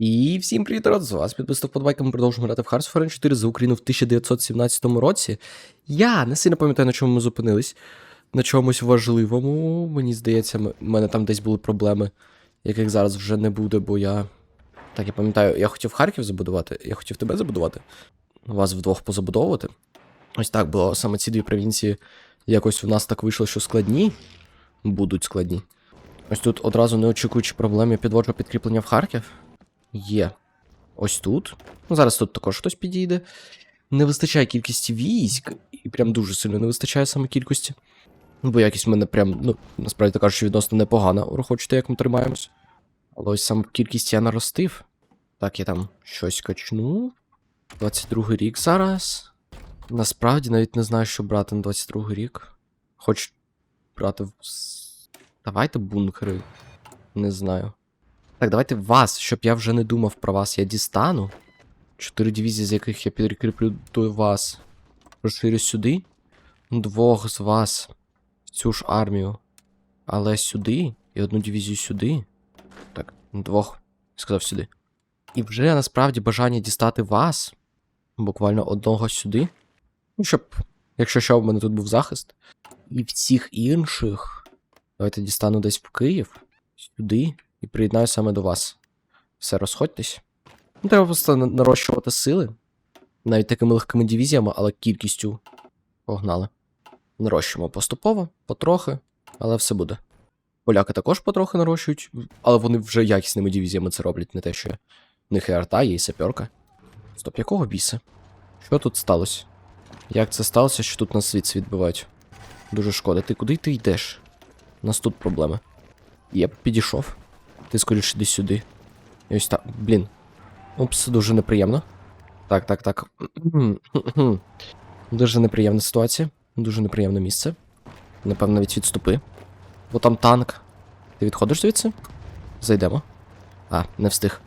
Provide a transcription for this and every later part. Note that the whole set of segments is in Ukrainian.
І всім привіт, народ, з вас підписав подбайка, ми продовжуємо грати в Hearts of Iron 4 за Україну в 1917 році. Я не сильно пам'ятаю, на чому ми зупинились. На чомусь важливому. Мені здається, в мене там десь були проблеми, яких зараз вже не буде, бо я. Так, я пам'ятаю, я хотів Харків забудувати, я хотів тебе забудувати, вас вдвох позабудовувати. Ось так було. Саме ці дві провінції якось в нас так вийшло, що складні будуть складні. Ось тут одразу не очікуючи проблем, я підводжу підкріплення в Харків. Є. Ось тут. Ну, зараз тут також хтось підійде. Не вистачає кількості військ, і прям дуже сильно не вистачає саме кількості. Ну, Бо якість в мене прям, ну, насправді так кажучи, відносно непогана, ураховуючи, як ми тримаємось. Але ось саме кількість я наростив. Так, я там щось качну. 22 рік зараз. Насправді навіть не знаю, що брати на 22 рік. Хоч брати. Давайте бункери. Не знаю. Так, давайте вас, щоб я вже не думав про вас, я дістану. Чотири дивізії, з яких я підкріплю до вас. Розширю сюди. Двох з вас в цю ж армію. Але сюди. І одну дивізію сюди. Так, двох. Сказав сюди. І вже насправді бажання дістати вас. Буквально одного сюди. Ну, щоб, якщо що, в мене тут був захист. І всіх інших. Давайте дістану десь в Київ. Сюди і приєднаю саме до вас. Все, розходьтесь. Ну, треба просто нарощувати сили. Навіть такими легкими дивізіями, але кількістю погнали. Нарощуємо поступово, потрохи, але все буде. Поляки також потрохи нарощують, але вони вже якісними дивізіями це роблять, не те, що в них і арта, є і саперка. Стоп, якого біса? Що тут сталося? Як це сталося, що тут нас світ відбивають? Дуже шкода. Ти куди ти йдеш? У нас тут проблеми. Я підійшов. Ти скоріше йди сюди. І ось так. Блін. Упс, дуже неприємно. Так, так, так. Дуже неприємна ситуація. Дуже неприємне місце. Напевно, навіть відступи. Бо там танк. Ти відходиш звідси? Зайдемо. А, не встиг.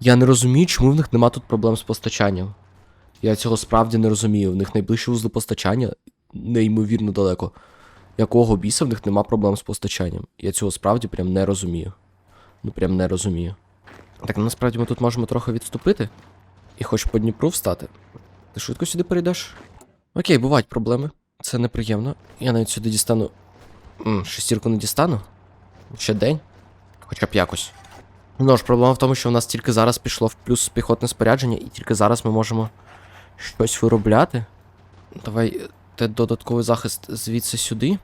Я не розумію, чому в них нема тут проблем з постачанням. Я цього справді не розумію. В них найближчі вузли постачання неймовірно далеко. Якого біса в них нема проблем з постачанням? Я цього справді прям не розумію. Ну прям не розумію. Так насправді ми тут можемо трохи відступити. І хоч по Дніпру встати. Ти швидко сюди перейдеш? Окей, бувають проблеми. Це неприємно. Я навіть сюди дістану. М, шестірку не дістану. Ще день. Хоча б якось. Ну ж, проблема в тому, що у нас тільки зараз пішло в плюс піхотне спорядження, і тільки зараз ми можемо щось виробляти. Давай е, те додатковий захист звідси сюди.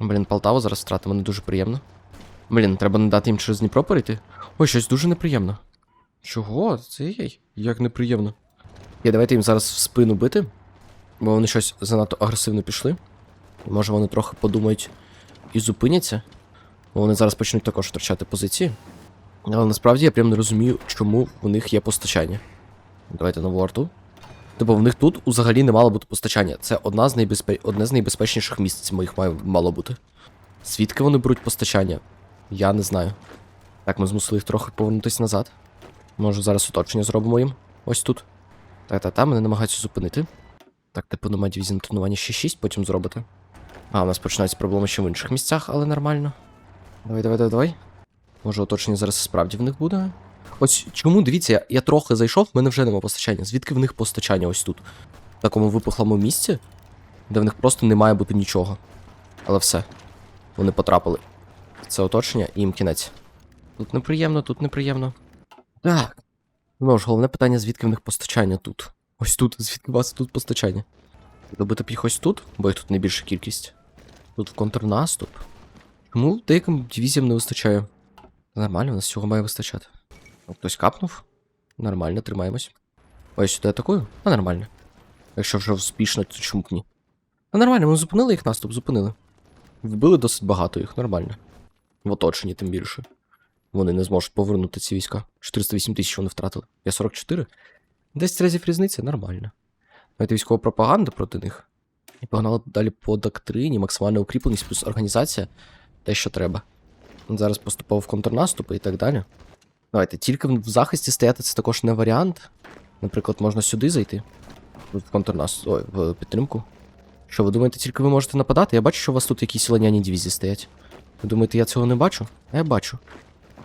Блін, Полтаву зараз втратимо, не дуже приємно. Блін, треба не дати їм через Дніпро перейти. Ой, щось дуже неприємно. Чого? Це єй, як неприємно. Я давайте їм зараз в спину бити, бо вони щось занадто агресивно пішли. Може вони трохи подумають і зупиняться. Бо вони зараз почнуть також втрачати позиції. Але насправді я прям не розумію, чому в них є постачання. Давайте нову арту. Тобто в них тут взагалі не мало бути постачання. Це одна з найбезпе... одне з найбезпечніших місць моїх має... мало бути. Звідки вони беруть постачання? Я не знаю. Так, ми змусили їх трохи повернутися назад. Може, зараз оточення зробимо їм. Ось тут. Так, мене намагаються зупинити. Так, типу немає дивізії на ще 6, потім зробити. А, у нас починаються проблеми ще в інших місцях, але нормально. Давай, давай, давай, давай. Може, оточення зараз справді в них буде. Ось чому, дивіться, я, я трохи зайшов, в мене вже нема постачання. Звідки в них постачання ось тут? В такому випухлому місці, де в них просто не має бути нічого. Але все. Вони потрапили. Це оточення і їм кінець. Тут неприємно, тут неприємно. Так. Ну ж, головне питання, звідки в них постачання тут. Ось тут, звідки у вас тут постачання? Добити б їх ось тут, бо їх тут найбільша кількість. Тут в контрнаступ. Чому деяким дивізіям не вистачає? Нормально, у нас цього має вистачати. О, Хтось капнув. Нормально, тримаємось. Ось сюди атакую? А нормально. Якщо вже успішно, то чому б ні? А нормально, ми зупинили їх наступ, зупинили. Вбили досить багато їх, нормально. В оточенні тим більше. Вони не зможуть повернути ці війська. 408 тисяч вони втратили. Я 44. 10 разів різниця, нормально. Давайте військова пропаганда проти них. І погнали далі по доктрині, максимальна укріпленість плюс організація. Те, що треба. Зараз поступово в контрнаступи і так далі. Давайте, тільки в захисті стояти це також не варіант. Наприклад, можна сюди зайти. В контрнаступ. Ой, в підтримку. Що, ви думаєте, тільки ви можете нападати? Я бачу, що у вас тут якісь ланяні дивізії стоять. Ви думаєте, я цього не бачу? А я бачу.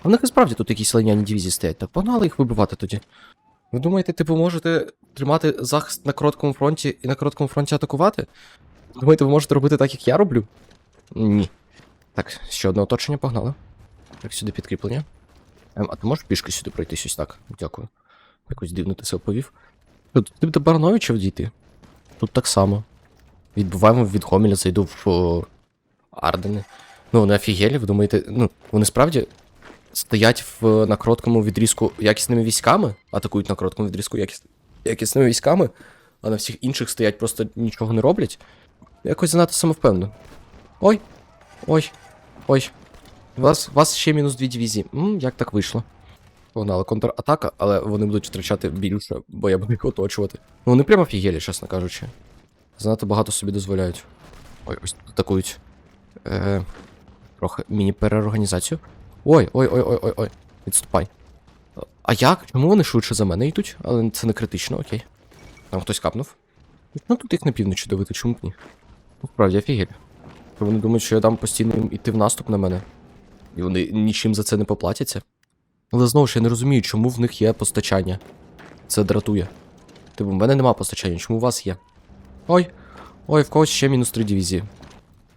А в них і справді тут якісь лайняні дивізії стоять. Так погнали їх вибивати тоді. Ви думаєте, типу, можете тримати захист на короткому фронті і на короткому фронті атакувати? Думаєте, ви можете робити так, як я роблю? Ні. Так, ще одне оточення погнали. Так, сюди підкріплення. Ем, а ти можеш пішки сюди пройтись ось так? Дякую. Якось дивно ти себе повів. Тут ти б до Барановича дійти. Тут так само. Відбуваємо від Гомеля, зайду в о, Ардени. Ну, вони офігелі, ви думаєте, ну, вони справді стоять в, на короткому відрізку якісними військами, атакують на короткому відрізку якіс, якісними військами, а на всіх інших стоять просто нічого не роблять. Якось занадто самовпевнено. Ой. Ой. Ой. У вас, вас ще мінус дві дивізії. М, як так вийшло? Погнали контратака, але вони будуть втрачати більше, бо я буду їх оточувати. Ну вони прямо офігелі, чесно кажучи. Занадто багато собі дозволяють. Ой, ось атакують. Е, трохи міні-переорганізацію. Ой, ой, ой, ой, ой, ой. Відступай. А як? Чому вони швидше за мене йдуть? Але це не критично, окей. Там хтось капнув. Ну тут їх на півночі давити, чому б ні? Ну, справді, офігель. Вони думають, що я дам постійно їм іти в наступ на мене. І вони нічим за це не поплатяться. Але знову ж я не розумію, чому в них є постачання. Це дратує. Типу, в мене нема постачання, чому у вас є? Ой, ой, в когось ще мінус три дивізії.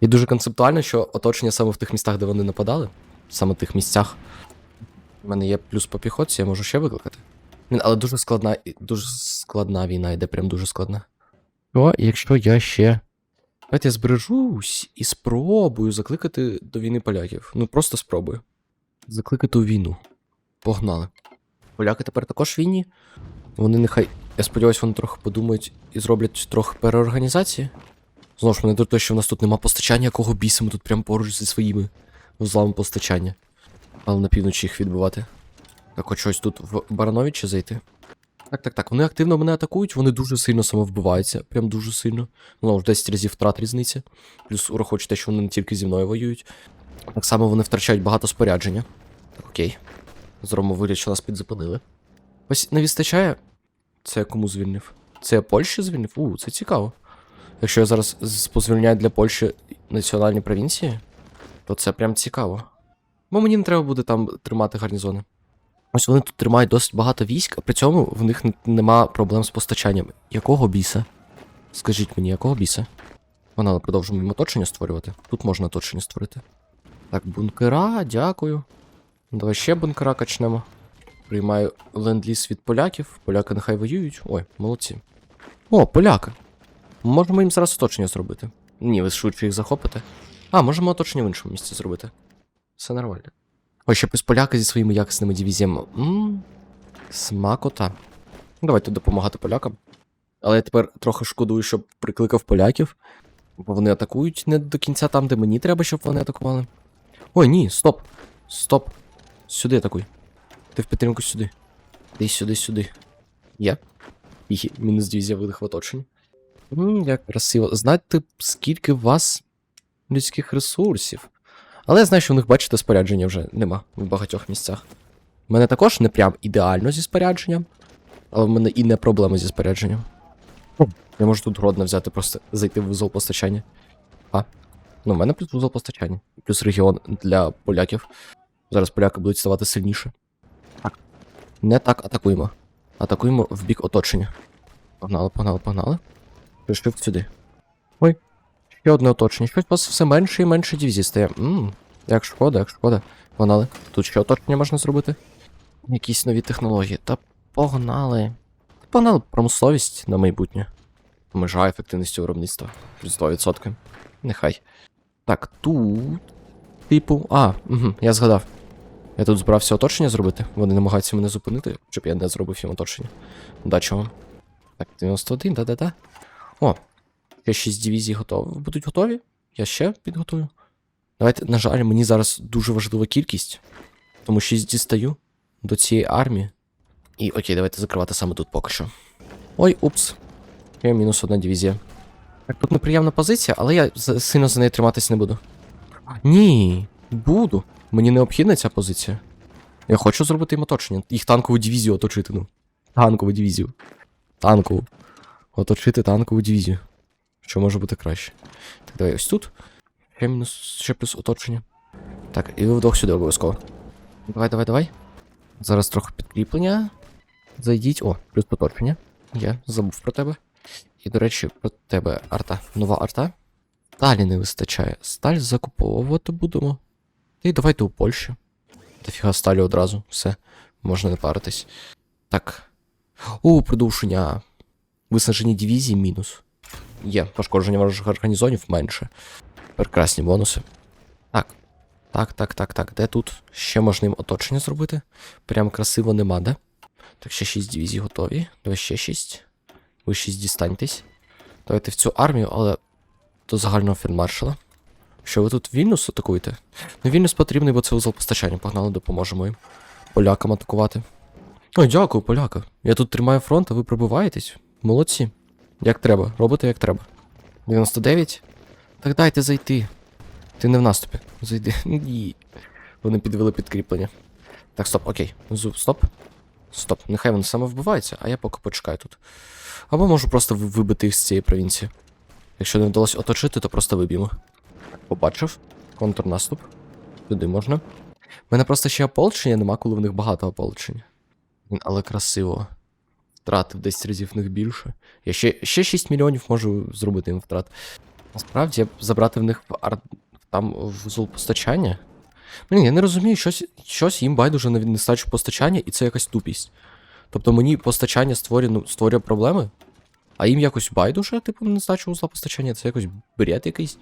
І дуже концептуально, що оточення саме в тих містах, де вони нападали, саме в тих місцях. У мене є плюс по піхотці, я можу ще викликати. Але дуже складна, дуже складна війна йде, прям дуже складна. О, якщо я ще. Давайте я збережусь і спробую закликати до війни поляків. Ну просто спробую. Закликати у війну. Погнали. Поляки тепер також війні. Вони нехай. Я сподіваюся, вони трохи подумають і зроблять трохи переорганізації. Знову ж мене до дратує, що в нас тут нема постачання, якого біса ми тут прямо поруч зі своїми вузлами постачання. Але на півночі їх відбивати. Так, хоч щось тут в Барановичі зайти. Так, так, так. Вони активно мене атакують, вони дуже сильно самовбиваються. Прям дуже сильно. Ну, в 10 разів втрат різниця. Плюс ураховуючи те, що вони не тільки зі мною воюють. Так само вони втрачають багато спорядження. Так, окей. Зробимо вигляд, що нас підзупинили. Ось не вистачає. Це я кому звільнив? Це я Польщі звільнив? У, це цікаво. Якщо я зараз позвільняю для Польщі національні провінції, то це прям цікаво. Бо мені не треба буде там тримати гарнізони. Ось вони тут тримають досить багато військ, а при цьому в них нема проблем з постачанням. Якого біса? Скажіть мені, якого біса? Вона продовжуємо оточення створювати. Тут можна оточення створити. Так, бункера, дякую. Давай ще бункера качнемо. Приймаю ленд-ліз від поляків. Поляки нехай воюють. Ой, молодці. О, поляки. Можемо їм зараз оточення зробити. Ні, ви швидше їх захопите. А, можемо оточення в іншому місці зробити. Все нормально. Ой, ще плюс поляки зі своїми якісними дивізіями. Ммм. Смакота. Давайте допомагати полякам. Але я тепер трохи шкодую, щоб прикликав поляків. Бо вони атакують не до кінця там, де мені треба, щоб вони атакували. Ой, ні, стоп. Стоп. Сюди атакуй. Ти в підтримку сюди. Ти сюди, сюди. Є. Мінус дивізія видих в оточенні. Ммм, як красиво. Знаєте, скільки у вас людських ресурсів. Але я знаю, що в них, бачите, спорядження вже нема в багатьох місцях. У мене також не прям ідеально зі спорядженням, але в мене і не проблема зі спорядженням. Я можу тут Гродно взяти, просто зайти в вузол постачання. А. Ну, в мене плюс вузол постачання. Плюс регіон для поляків. Зараз поляки будуть ставати сильніше. Так. Не так атакуємо. Атакуємо в бік оточення. Погнали, погнали, погнали. Пришив сюди. Ой. Ще одне оточення. Щось у вас все менше і менше дивізій стає. Ммм, як шкода, як шкода. Погнали. Тут ще оточення можна зробити. Якісь нові технології. Та погнали. Погнали промисловість на майбутнє. Межа ефективності виробництва. Плюс 2%. Нехай. Так, тут. Типу. А, угу, я згадав. Я тут збирався оточення зробити. Вони намагаються мене зупинити, щоб я не зробив їм оточення. Удачі вам. Так, 91, да-да-да. О, ще 6 дивізій готові. Будуть готові? Я ще підготую. Давайте, на жаль, мені зараз дуже важлива кількість. Тому 6 дістаю до цієї армії. І окей, давайте закривати саме тут поки що. Ой, упс. Є мінус одна дивізія. Так, тут неприємна позиція, але я сильно за нею триматись не буду. Ні, буду. Мені необхідна ця позиція. Я хочу зробити їм оточення. Їх танкову дивізію оточити, ну. Танкову дивізію. Танкову. Оточити танкову дивізію. Що може бути краще? Так, давай ось тут. Ще мінус, ще плюс оточення. Так, і ви вдвох сюди обов'язково. Давай, давай, давай. Зараз трохи підкріплення. Зайдіть. О, плюс поточення. Я забув про тебе. І, до речі, про тебе арта. Нова арта. Сталі не вистачає. Сталь закуповувати будемо. Та й давайте у Польщі. Дофіга сталі одразу. Все. Можна не паритись. Так. О, придушення. Виснажені дивізії мінус. Є. Пошкодження ворожих гарнізонів менше. Прекрасні бонуси. Так. Так, так, так, так. Де тут? Ще можна їм оточення зробити. Прям красиво нема, де? Так, ще 6 дивізій готові. Давай ще 6. Ви 6 дістаньтесь. Давайте в цю армію, але до загального фінмаршала. Що ви тут Вільнюс атакуєте? Ну, Вільнюс потрібний, бо це узол постачання. Погнали, допоможемо їм. Полякам атакувати. Ой, дякую, поляка. Я тут тримаю фронт, а ви пробиваєтесь. Молодці. Як треба, робите як треба. 99? Так дайте зайти. Ти не в наступі. Зайди. Ні. Вони підвели підкріплення. Так, стоп, окей. Зуб, стоп. Стоп. Нехай вони саме вбиваються, а я поки почекаю тут. Або можу просто вибити їх з цієї провінції. Якщо не вдалося оточити, то просто виб'ємо. Побачив. Контрнаступ. Туди можна. У мене просто ще ополчення нема, коли в них багато ополчення. Але красиво. Втратив 10 разів в них більше. Я ще, ще 6 мільйонів можу зробити їм втрат. Насправді, я б забрати в них в ар... там в постачання. Блін, я не розумію, щось, щось їм байдуже на нестачу постачання, і це якась тупість. Тобто мені постачання створює, створює проблеми, а їм якось байдуже, типу, на нестачу узла постачання, це якось бред якийсь.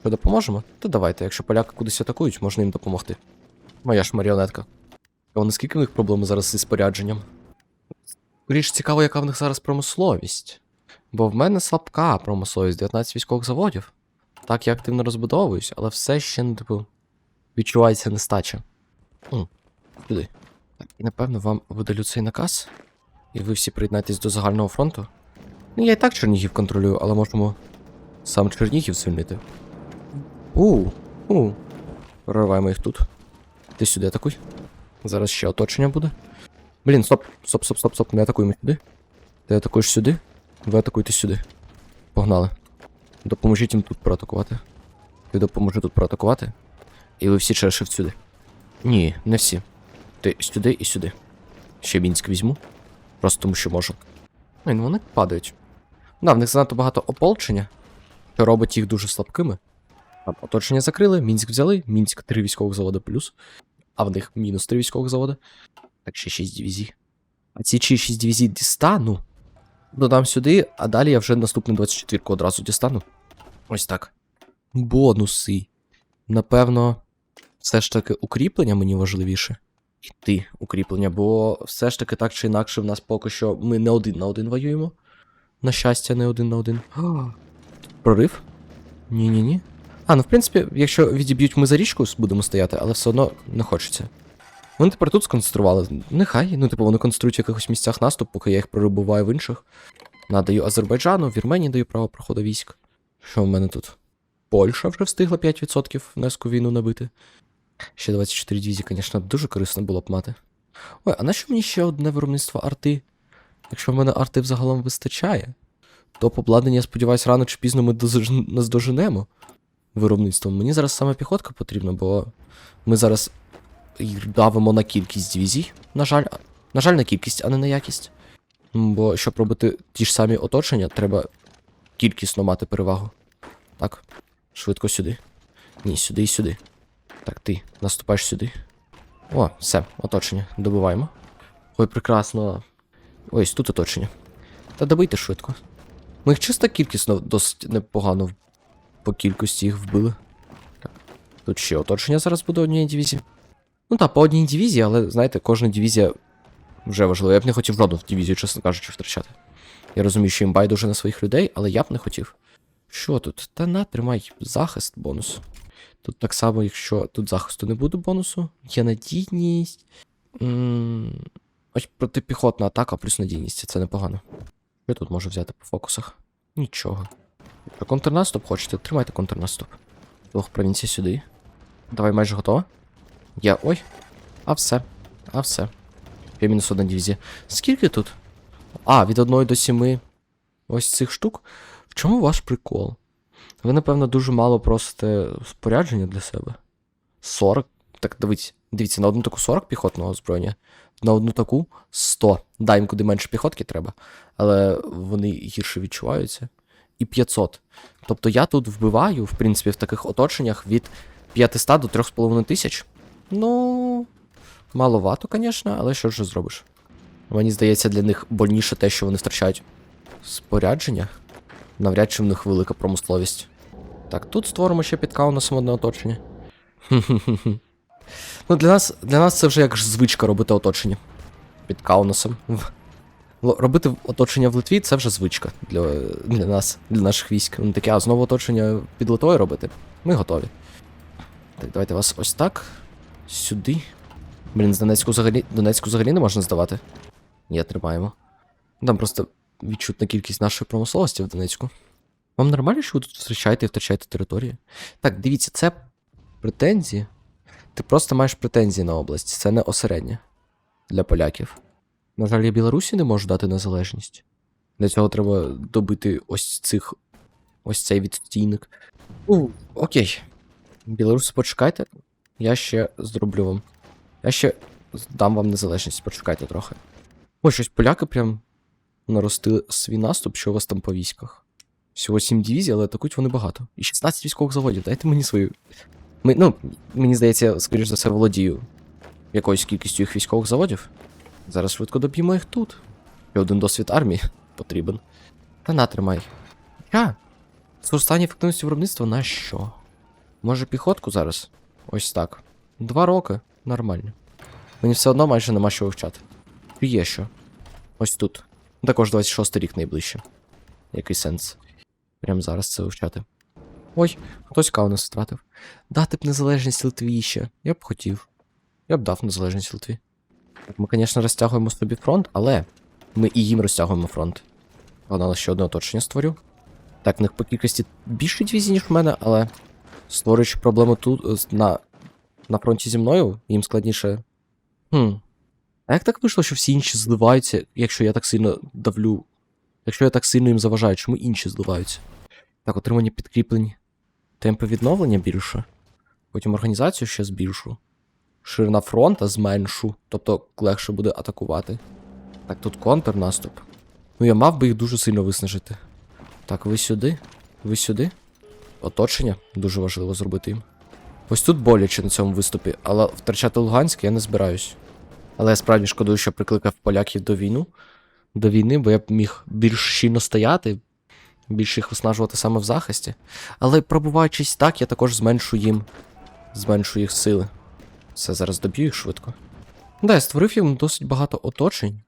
Що допоможемо? То давайте, якщо поляки кудись атакують, можна їм допомогти. Моя ж маріонетка. А наскільки в них проблеми зараз зі спорядженням? Річ цікаво, яка в них зараз промисловість. Бо в мене слабка промисловість, 19 військових заводів. Так, я активно розбудовуюсь, але все ще, ну, типу, відчувається нестача. М. Так, і напевно вам видалю цей наказ. І ви всі приєднайтесь до загального фронту. Ну, я і так Чернігів контролюю, але можемо сам Чернігів звільнити. У, у. Прориваємо їх тут. Ти сюди атакуй. Зараз ще оточення буде. Блін, стоп, стоп, стоп, стоп, стоп, не атакуємо сюди. Ти атакуєш сюди, ви атакуєте сюди. Погнали. Допоможіть їм тут проатакувати. Ти допоможи тут проатакувати. І ви всі через сюди. Ні, не всі. Ти сюди і сюди. Ще Мінськ візьму. Просто тому що можу. Ну вони падають. Да, в них занадто багато ополчення, що робить їх дуже слабкими. Там оточення закрили, Мінськ взяли, Мінськ 3 військових заводи плюс. А в них мінус 3 військових заводи. Так ще 6 дивізій. А ці чи 6 дивізій дістану. Додам сюди, а далі я вже наступну 24-ку одразу дістану. Ось так. Бонуси. Напевно, все ж таки укріплення мені важливіше. Іти укріплення, бо все ж таки так чи інакше в нас поки що ми не один на один воюємо. На щастя, не один на один. Прорив? Ні-ні-ні. А, ну в принципі, якщо відіб'ють ми за річку, будемо стояти, але все одно не хочеться. Вони тепер тут сконцентрували. Нехай, ну типу, вони конструюють в якихось місцях наступ, поки я їх прорибуваю в інших. Надаю Азербайджану, Вірменії даю право проходу військ. Що в мене тут? Польща вже встигла 5% внеску війну набити. Ще 24 дивізії, звісно, дуже корисно було б мати. Ой, а нащо мені ще одне виробництво арти? Якщо в мене арти взагалом вистачає, то обладнання, я сподіваюся, рано чи пізно ми дозаж- наздоженемо виробництвом. Мені зараз саме піхотка потрібна, бо ми зараз давимо на кількість дивізій. На жаль, на жаль, на кількість, а не на якість. Бо щоб робити ті ж самі оточення, треба кількісно мати перевагу. Так, швидко сюди. Ні, сюди і сюди. Так, ти наступаєш сюди. О, все, оточення. Добиваємо. Ой, прекрасно. Ось тут оточення. Та добийте швидко. Ми їх чисто кількісно досить непогано по кількості їх вбили. Так. Тут ще оточення зараз буде однієї дивізії. Ну так, по одній дивізії, але знаєте, кожна дивізія вже важлива. Я б не хотів жодну дивізію, чесно кажучи, втрачати. Я розумію, що їм байдуже на своїх людей, але я б не хотів. Що тут? Та на, тримай захист бонус. Тут так само, якщо тут захисту не буде бонусу, є надійність. Ось протипіхотна атака плюс надійність, це непогано. Я тут можу взяти по фокусах? Нічого. Контрнаступ хочете, тримайте контрнаступ. Двох провінцій сюди. Давай майже готово. Я. Ой. А все. А все. Я мінус одна дивізія. Скільки тут? А, від 1 до 7 ось цих штук. В чому ваш прикол? Ви, напевно, дуже мало просите спорядження для себе. 40. Так дивіться, Дивіться, на одну таку 40 піхотного озброєння, на одну таку 100. Да, їм куди менше піхотки треба, але вони гірше відчуваються. І 500. Тобто я тут вбиваю, в принципі, в таких оточеннях від 500 до 3,5 тисяч. Ну, маловато, звісно, але що ж зробиш? Мені здається, для них больніше те, що вони втрачають спорядження. Навряд чи в них велика промисловість. Так, тут створимо ще під каунасом одне оточення. Ну, для нас, для нас це вже як ж звичка робити оточення. Під каунасом. Робити оточення в Литві це вже звичка для, для нас, для наших військ. Вони такі, а знову оточення під Литвою робити. Ми готові. Так, давайте вас ось так. Сюди. Блін, з Донецьку взагалі, Донецьку взагалі не можна здавати. Ні, тримаємо. Там просто відчутна кількість нашої промисловості в Донецьку. Вам нормально, що ви тут втрачаєте і втрачаєте території? Так, дивіться, це претензії. Ти просто маєш претензії на область, це не осереднє для поляків. На жаль, я Білорусі не можу дати незалежність. Для цього треба добити ось цих. ось цей відстійник. У, окей. Білоруси, почекайте. Я ще зроблю вам. Я ще дам вам незалежність, почекайте трохи. Ось щось поляки прям наростили свій наступ, що у вас там по військах. Всього 7 дивізій, але атакують вони багато. І 16 військових заводів. Дайте мені свою. Ми, ну, мені здається, скоріш за все, володію якоюсь кількістю їх військових заводів. Зараз швидко доб'ємо їх тут. І один досвід армії потрібен. Та натримай. Я? Зростання ефективності виробництва на що? Може піхотку зараз? Ось так. Два роки. Нормально. Мені все одно майже нема що вивчати. Є що. Ось тут. Також 26 рік найближче. Який сенс? Прям зараз це вивчати. Ой, хтось каунас втратив. Дати б незалежність Литві ще. Я б хотів. Я б дав незалежність Литві. Ми, звісно, розтягуємо собі фронт, але ми і їм розтягуємо фронт. Вона ще одне оточення створю. Так, в них по кількості більше дивізій, ніж в мене, але створюючи проблему тут е, на, на фронті зі мною, їм складніше. Хм. А як так вийшло, що всі інші зливаються, якщо я так сильно давлю. Якщо я так сильно їм заважаю, чому інші зливаються? Так, отримання підкріплень. Темпи відновлення більше. Потім організацію ще збільшу. Ширина фронта зменшу, тобто легше буде атакувати. Так, тут контрнаступ. Ну я мав би їх дуже сильно виснажити. Так, ви сюди, ви сюди. Оточення дуже важливо зробити їм. Ось тут боляче на цьому виступі, але втрачати Луганськ я не збираюсь. Але я справді шкодую, що прикликав поляків до війну. До війни, бо я б міг більш щільно стояти, більше їх виснажувати саме в захисті. Але пробуваючись так, я також зменшу їм. Зменшу їх сили. Все, зараз доб'ю їх швидко. Да, я створив їм досить багато оточень.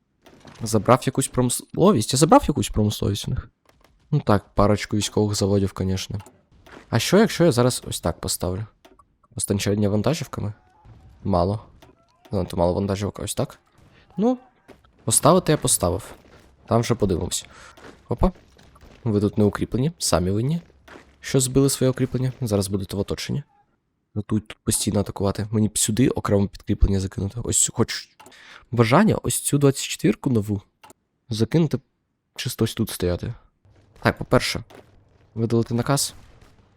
Забрав якусь промисловість. Я забрав якусь промисловість у них. Ну так, парочку військових заводів, звісно. А що, якщо я зараз ось так поставлю? Останчання вантажівками? Мало. Занадто мало вантажівок, ось так. Ну, поставити я поставив. Там вже подивимось. Опа. Ви тут не укріплені, самі винні. Що збили своє укріплення? Зараз будете в оточенні. Тут, тут постійно атакувати. Мені б сюди окремо підкріплення закинути. Ось хоч бажання ось цю 24-ку нову закинути чисто ось тут стояти. Так, по-перше, видалити наказ.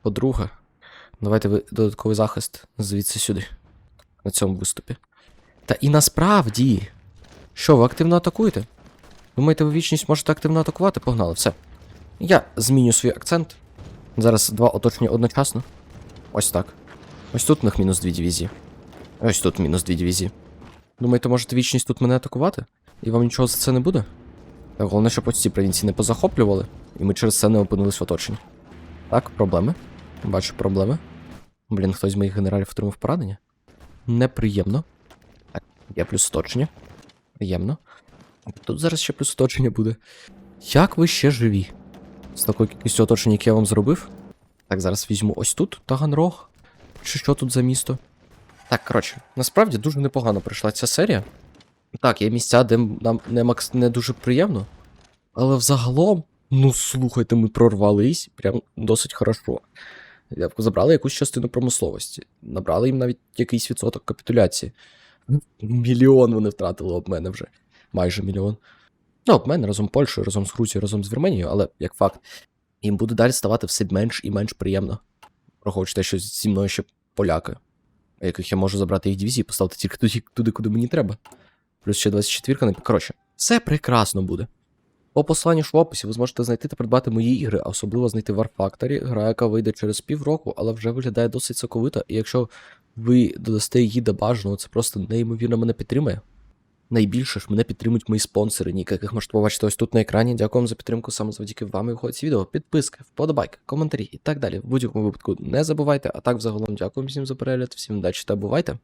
По-друге, давайте ви додатковий захист звідси сюди. На цьому виступі. Та і насправді. Що, ви активно атакуєте? Думаєте, ви вічність можете активно атакувати? Погнали, все. Я зміню свій акцент. Зараз два оточення одночасно. Ось так. Ось тут в них мінус дві дивізії. Ось тут мінус дві дивізії. Думаєте, можете вічність тут мене атакувати? І вам нічого за це не буде? Так, головне, щоб ось ці провінції не позахоплювали, і ми через це не опинились в оточенні. Так, проблеми. Бачу проблеми. Блін, хтось з моїх генералів отримав поранення. Неприємно. Є плюс оточення. Приємно. Тут зараз ще плюс оточення буде. Як ви ще живі? З такою кількістю оточень, яке я вам зробив? Так, зараз візьму ось тут Таганрог. Чи що тут за місто? Так, коротше, насправді дуже непогано пройшла ця серія. Так, є місця, де нам не, макс... не дуже приємно. Але взагалом, ну слухайте, ми прорвались прям досить хорошо. Забрали якусь частину промисловості. Набрали їм навіть якийсь відсоток капітуляції. Мільйон вони втратили об мене вже. Майже мільйон. Ну, об мене разом з Польщею, разом з Грузією, разом з Вірменією, але як факт, їм буде далі ставати все менш і менш приємно. Враховуючи те, що зі мною ще поляки. яких я можу забрати їх дивізії поставити тільки туди, туди, куди мені треба. Плюс ще 24 на Коротше, все прекрасно буде. По посиланню ж в описі ви зможете знайти та придбати мої ігри, а особливо знайти War Factory, гра, яка вийде через півроку, але вже виглядає досить соковито, і якщо ви додасте її до бажаного, це просто неймовірно мене підтримує. Найбільше ж мене підтримують мої спонсори, ніки, яких можете побачити ось тут на екрані. Дякую вам за підтримку саме завдяки вам і виходить ці відео. Підписки, вподобайки, коментарі і так далі. В будь-якому випадку не забувайте. А так, взагалом, дякую всім за перегляд, всім удачі та бувайте!